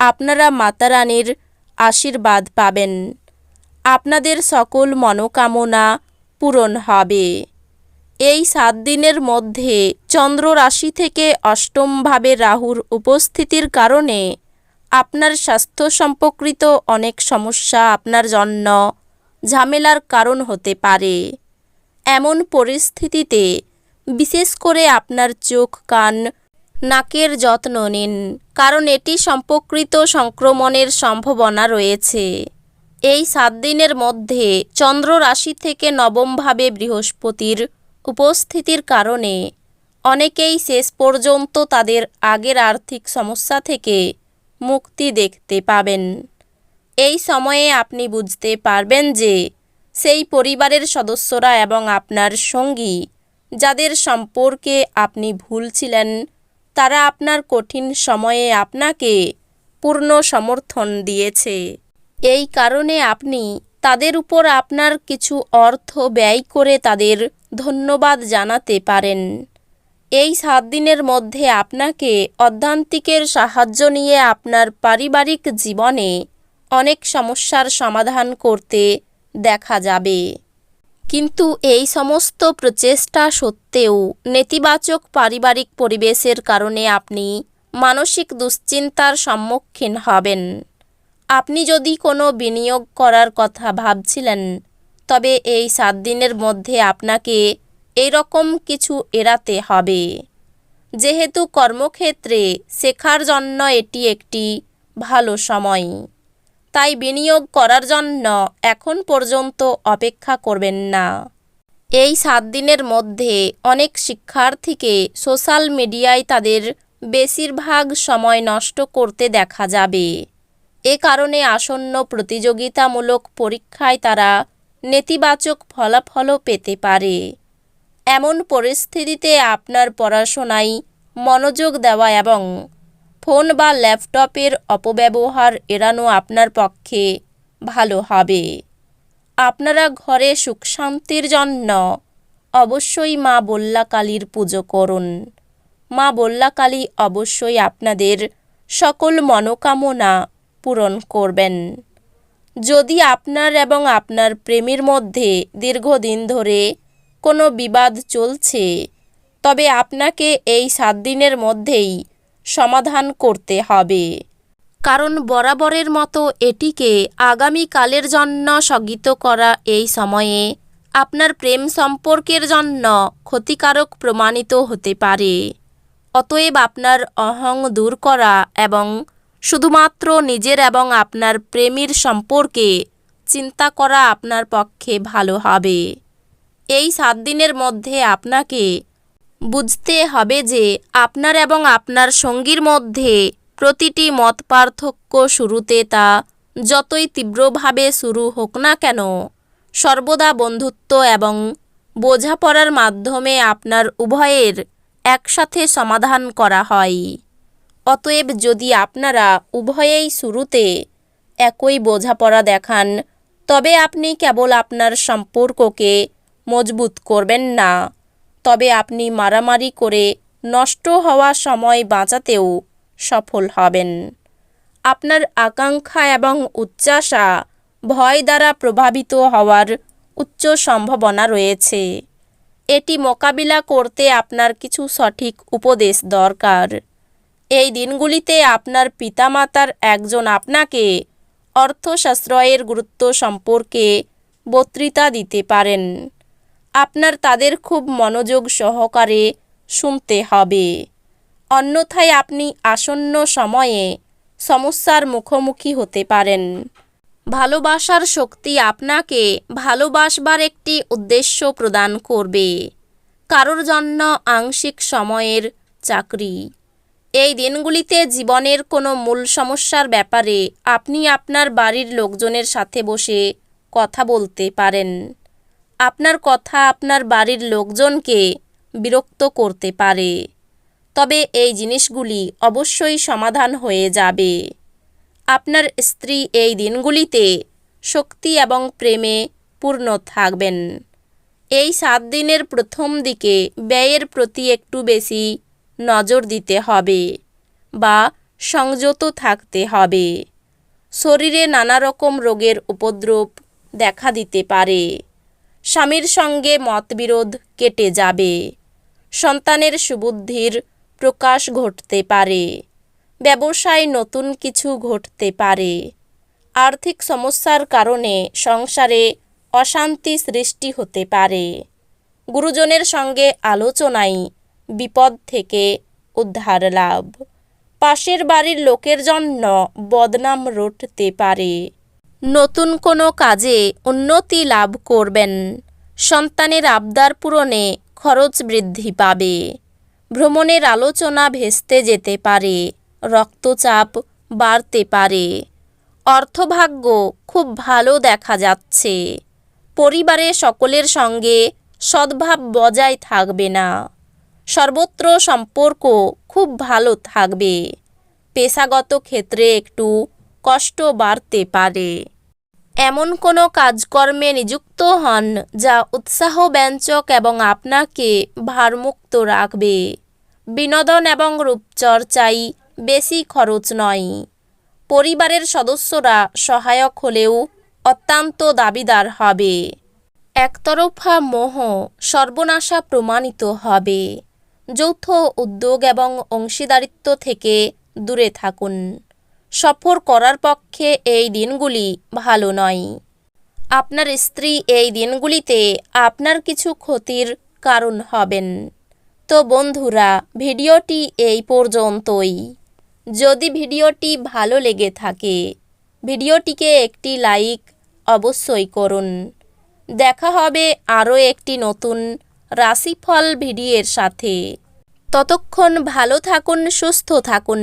আপনারা মাতারানীর আশীর্বাদ পাবেন। আপনাদের সকল মনোকামনা পূরণ হবে। এই সাত দিনের মধ্যে চন্দ্র রাশি থেকে অষ্টমভাবে রাহুর উপস্থিতির কারণে আপনার স্বাস্থ্য সম্পর্কিত অনেক সমস্যা আপনার জন্য ঝামেলার কারণ হতে পারে। এমন পরিস্থিতিতে বিশেষ করে আপনার চোখ, কান নাকের যত্ন নিন, কারণ এটি সম্পর্কিত সংক্রমণের সম্ভাবনা রয়েছে। এই সাত দিনের মধ্যে চন্দ্র রাশি থেকে নবমভাবে বৃহস্পতির উপস্থিতির কারণে অনেকেই শেষ পর্যন্ত তাদের আগের আর্থিক সমস্যা থেকে মুক্তি দেখতে পাবেন। এই সময়ে আপনি বুঝতে পারবেন যে সেই পরিবারের সদস্যরা এবং আপনার সঙ্গী, যাদের সম্পর্কে আপনি ভুল ছিলেন তারা আপনার কঠিন সময়ে আপনাকে পূর্ণ সমর্থন দিয়েছে। এই কারণে আপনি তাদের উপর আপনার কিছু অর্থ ব্যয় করে তাদের ধন্যবাদ জানাতে পারেন। এই সাত দিনের মধ্যে আপনাকে অধ্যান্তিকের সাহায্য নিয়ে আপনার পারিবারিক জীবনে অনেক সমস্যার সমাধান করতে দেখা যাবে। কিন্তু এই সমস্ত প্রচেষ্টা সত্ত্বেও নেতিবাচক পারিবারিক পরিবেশের কারণে আপনি মানসিক দুশ্চিন্তার সম্মুখীন হবেন। আপনি যদি কোনো বিনিয়োগ করার কথা ভাবছিলেন, তবে এই সাত দিনের মধ্যে আপনাকে এরকম কিছু এড়াতে হবে। যেহেতু কর্মক্ষেত্রে শেখার জন্য এটি একটি ভালো সময়। তাই বিনিয়োগ করার জন্য এখন পর্যন্ত অপেক্ষা করবেন না। এই সাত দিনের মধ্যে অনেক শিক্ষার্থীকে সোশ্যাল মিডিয়ায় তাদের বেশিরভাগ সময় নষ্ট করতে দেখা যাবে। এ কারণে আসন্ন প্রতিযোগিতামূলক পরীক্ষায় তারা নেতিবাচক ফলাফলও পেতে পারে। এমন পরিস্থিতিতে আপনার পড়াশোনায় মনোযোগ দেওয়া এবং ফোন বা ল্যাপটপের অপব্যবহার এড়ানো আপনার পক্ষে ভালো হবে। আপনারা ঘরে সুখ শান্তির জন্য অবশ্যই মা বল্লা কালীর পুজো করুন। মা বল্লা কালী অবশ্যই আপনাদের সকল মনোকামনা পূরণ করবেন। যদি আপনার এবং আপনার প্রেমের মধ্যে দীর্ঘদিন ধরে কোনো বিবাদ চলছে, তবে আপনাকে এই সাত দিনের মধ্যেই সমাধান করতে হবে। কারণ বরাবরের মতো এটিকে আগামীকালের জন্য স্থগিত করা এই সময়ে আপনার প্রেম সম্পর্কের জন্য ক্ষতিকারক প্রমাণিত হতে পারে। অতএব আপনার অহং দূর করা এবং শুধুমাত্র নিজের এবং আপনার প্রেমীর সম্পর্কে চিন্তা করা আপনার পক্ষে ভালো হবে। এই সাত দিনের মধ্যে আপনাকে বুঝতে হবে যে আপনার এবং আপনার সঙ্গীর মধ্যে প্রতিটি মত পার্থক্য শুরুতে তা যতই তীব্রভাবে শুরু হোক না কেন, সর্বদা বন্ধুত্ব এবং বোঝাপড়ার মাধ্যমে আপনার উভয়ের একসাথে সমাধান করা হয়। অতএব যদি আপনারা উভয়েই শুরুতে একই বোঝাপড়া দেখান, তবে আপনি কেবল আপনার সম্পর্ককে মজবুত করবেন না। তবে আপনি মারামারি করে নষ্ট হওয়া সময় বাঁচাতেও সফল হবেন। আপনার আকাঙ্ক্ষা এবং উচ্চাসা ভয় দ্বারা প্রভাবিত হওয়ার উচ্চ সম্ভাবনা রয়েছে। এটি মোকাবিলা করতে আপনার কিছু সঠিক উপদেশ দরকার। এই দিনগুলিতে আপনার পিতামাতার একজন আপনাকে অর্থশাস্ত্রয়ের গুরুত্ব সম্পর্কে বক্তৃতা দিতে পারেন। আপনার তাদের খুব মনোযোগ সহকারে শুনতে হবে। অন্যথায় আপনি আসন্ন সময়ে সমস্যার মুখোমুখি হতে পারেন। ভালোবাসার শক্তি আপনাকে ভালোবাসবার একটি উদ্দেশ্য প্রদান করবে। কারোর জন্য আংশিক সময়ের চাকরি। এই দিনগুলিতে জীবনের কোনো মূল সমস্যার ব্যাপারে আপনি আপনার বাড়ির লোকজনের সাথে বসে কথা বলতে পারেন। আপনার কথা আপনার বাড়ির লোকজনকে বিরক্ত করতে পারে। তবে এই জিনিসগুলি অবশ্যই সমাধান হয়ে যাবে। আপনার স্ত্রী এই দিনগুলিতে শক্তি এবং প্রেমে পূর্ণ থাকবেন। এই সাত দিনের প্রথম দিকে ব্যয়ের প্রতি একটু বেশি নজর দিতে হবে বা সংযত থাকতে হবে। শরীরে নানা রকম রোগের উপদ্রব দেখা দিতে পারে। স্বামীর সঙ্গে মতবিরোধ কেটে যাবে। সন্তানের সুবুদ্ধির প্রকাশ ঘটতে পারে। ব্যবসায় নতুন কিছু ঘটতে পারে। আর্থিক সমস্যার কারণে সংসারে অশান্তি সৃষ্টি হতে পারে। গুরুজনের সঙ্গে আলোচনায় বিপদ থেকে উদ্ধার লাভ। পাশের বাড়ির লোকের জন্য বদনাম রটতে পারে। নতুন কোনো কাজে উন্নতি লাভ করবেন। সন্তানের আবদার পূরণে খরচ বৃদ্ধি পাবে। ভ্রমণের আলোচনা ভেস্তে যেতে পারে, রক্তচাপ বাড়তে পারে। অর্থভাগ্য খুব ভালো দেখা যাচ্ছে। পরিবারে সকলের সঙ্গে সদ্ভাব বজায় থাকবে না। সর্বত্র সম্পর্ক খুব ভালো থাকবে। পেশাগত ক্ষেত্রে একটু কষ্ট বাড়তে পারে। এমন কোনো কাজকর্মে নিযুক্ত হন যা উৎসাহব্যঞ্জক এবং আপনাকে ভারমুক্ত রাখবে। বিনোদন এবং রূপচর্চাই বেশি খরচ নয়। পরিবারের সদস্যরা সহায়ক হলেও অত্যন্ত দাবিদার হবে। একতরফা মোহ সর্বনাশা প্রমাণিত হবে। যৌথ উদ্যোগ এবং অংশীদারিত্ব থেকে দূরে থাকুন। সফর করার পক্ষে এই দিনগুলি ভালো নয়। আপনার স্ত্রী এই দিনগুলিতে আপনার কিছু ক্ষতির কারণ হবেন। তো বন্ধুরা, ভিডিওটি এই পর্যন্তই। যদি ভিডিওটি ভালো লেগে থাকে, ভিডিওটিকে একটি লাইক অবশ্যই করুন। দেখা হবে আরও একটি নতুন রাশিফল ভিডিওর সাথে। ততক্ষণ ভালো থাকুন, সুস্থ থাকুন।